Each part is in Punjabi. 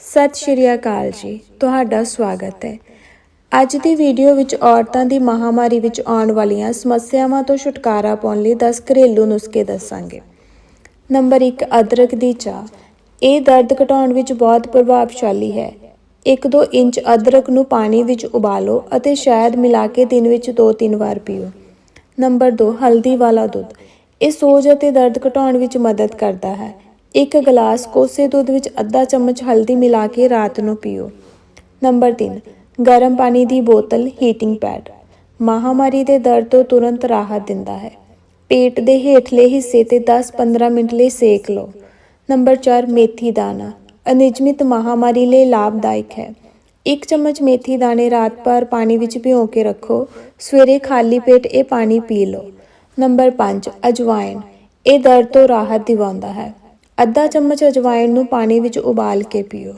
ਸਤਿ ਸ਼੍ਰੀ ਅਕਾਲ ਜੀ, ਤੁਹਾਡਾ ਸਵਾਗਤ ਹੈ। ਅੱਜ ਦੀ ਵੀਡੀਓ ਵਿੱਚ ਔਰਤਾਂ ਦੀ ਮਹਾਮਾਰੀ ਵਿੱਚ ਆਉਣ ਵਾਲੀਆਂ ਸਮੱਸਿਆਵਾਂ ਤੋਂ ਛੁਟਕਾਰਾ ਪਾਉਣ ਲਈ 10 ਘਰੇਲੂ ਨੁਸਖੇ ਦੱਸਾਂਗੇ। ਨੰਬਰ 1 ਅਦਰਕ ਦੀ ਚਾਹ। ਇਹ ਦਰਦ ਘਟਾਉਣ ਵਿੱਚ ਬਹੁਤ ਪ੍ਰਭਾਵਸ਼ਾਲੀ ਹੈ। 1-2 ਇੰਚ ਅਦਰਕ ਨੂੰ ਪਾਣੀ ਵਿੱਚ ਉਬਾਲੋ ਅਤੇ ਸ਼ਾਇਦ ਮਿਲਾ ਕੇ ਦਿਨ ਵਿੱਚ 2-3 ਵਾਰ ਪੀਓ। ਨੰਬਰ 2 ਹਲਦੀ ਵਾਲਾ ਦੁੱਧ। ਇਹ ਸੋਜ ਅਤੇ ਦਰਦ ਘਟਾਉਣ ਵਿੱਚ ਮਦਦ ਕਰਦਾ ਹੈ। ਇੱਕ ਗਲਾਸ ਕੋਸੇ ਦੁੱਧ ਵਿੱਚ ਅੱਧਾ ਚਮਚ ਹਲਦੀ ਮਿਲਾ ਕੇ ਰਾਤ ਨੂੰ ਪੀਓ। ਨੰਬਰ 3 ਗਰਮ ਪਾਣੀ ਦੀ ਬੋਤਲ ਹੀਟਿੰਗ ਪੈਡ। ਮਹਾਮਾਰੀ ਦੇ ਦਰਦ ਤੋਂ ਤੁਰੰਤ ਰਾਹਤ ਦਿੰਦਾ ਹੈ। ਪੇਟ ਦੇ ਹੇਠਲੇ ਹਿੱਸੇ ਤੇ 10-15 ਮਿੰਟ ਲਈ ਸੇਕ ਲਓ। ਨੰਬਰ 4 ਮੇਥੀ ਦਾਣਾ। ਅਨਿਯਮਿਤ ਮਹਾਮਾਰੀ ਲਈ ਲਾਭਦਾਇਕ ਹੈ। ਇੱਕ ਚਮਚ ਮੇਥੀ ਦਾਣੇ ਰਾਤ ਭਰ ਪਾਣੀ ਵਿੱਚ ਭਿਓ ਕੇ ਰੱਖੋ। ਸਵੇਰੇ ਖਾਲੀ ਪੇਟ ਇਹ ਪਾਣੀ ਪੀ ਲਓ। ਨੰਬਰ 5 ਅਜਵਾਇਨ ਇਹ ਦਰਦ ਤੋਂ ਰਾਹਤ ਦਿਵਾਉਂਦਾ ਹੈ। ਅੱਧਾ ਚਮਚ ਅਜਵਾਇਣ ਨੂੰ ਪਾਣੀ ਵਿੱਚ ਉਬਾਲ ਕੇ ਪੀਓ।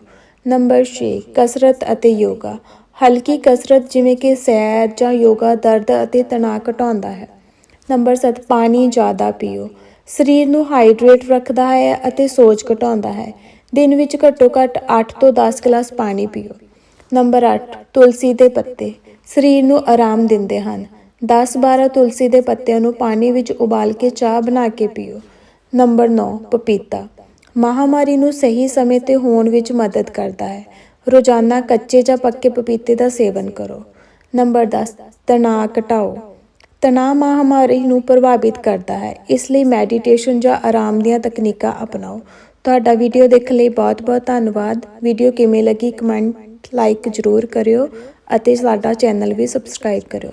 ਨੰਬਰ 6 ਕਸਰਤ ਅਤੇ ਯੋਗਾ। ਹਲਕੀ ਕਸਰਤ ਜਿਵੇਂ ਕਿ ਸੈਰ ਜਾਂ ਯੋਗਾ ਦਰਦ ਅਤੇ ਤਣਾਅ ਘਟਾਉਂਦਾ ਹੈ। ਨੰਬਰ 7 ਪਾਣੀ ਜ਼ਿਆਦਾ ਪੀਓ। ਸਰੀਰ ਨੂੰ ਹਾਈਡਰੇਟ ਰੱਖਦਾ ਹੈ ਅਤੇ ਸੋਜ ਘਟਾਉਂਦਾ ਹੈ। ਦਿਨ ਵਿੱਚ ਘੱਟੋ ਘੱਟ 8 ਤੋਂ 10 ਗਲਾਸ ਪਾਣੀ ਪੀਓ। ਨੰਬਰ 8 ਤੁਲਸੀ ਦੇ ਪੱਤੇ। ਸਰੀਰ ਨੂੰ ਆਰਾਮ ਦਿੰਦੇ ਹਨ। 10-12 ਤੁਲਸੀ ਦੇ ਪੱਤਿਆਂ ਨੂੰ ਪਾਣੀ ਵਿੱਚ ਉਬਾਲ ਕੇ ਚਾਹ ਬਣਾ ਕੇ ਪੀਓ। ਨੰਬਰ 9 ਪਪੀਤਾ। ਮਹਾਮਾਰੀ ਨੂੰ ਸਹੀ ਸਮੇਂ ਤੇ ਹੋਣ ਵਿੱਚ ਮਦਦ ਕਰਦਾ ਹੈ। ਰੋਜ਼ਾਨਾ ਕੱਚੇ ਜਾਂ ਪੱਕੇ ਪਪੀਤੇ ਦਾ ਸੇਵਨ ਕਰੋ। ਨੰਬਰ 10 ਤਣਾਅ ਘਟਾਓ। ਤਣਾਅ ਮਹਾਮਾਰੀ ਨੂੰ ਪ੍ਰਭਾਵਿਤ ਕਰਦਾ ਹੈ। ਇਸ ਲਈ ਮੈਡੀਟੇਸ਼ਨ ਜਾਂ ਆਰਾਮ ਦੀਆਂ ਤਕਨੀਕਾਂ ਅਪਣਾਓ। ਤੁਹਾਡਾ ਵੀਡੀਓ ਦੇਖਣ ਲਈ ਬਹੁਤ-ਬਹੁਤ ਧੰਨਵਾਦ। ਵੀਡੀਓ ਕਿਵੇਂ ਲੱਗੀ ਕਮੈਂਟ ਲਾਈਕ ਜ਼ਰੂਰ ਕਰਿਓ ਅਤੇ ਸਾਡਾ ਚੈਨਲ ਵੀ ਸਬਸਕ੍ਰਾਈਬ ਕਰਿਓ।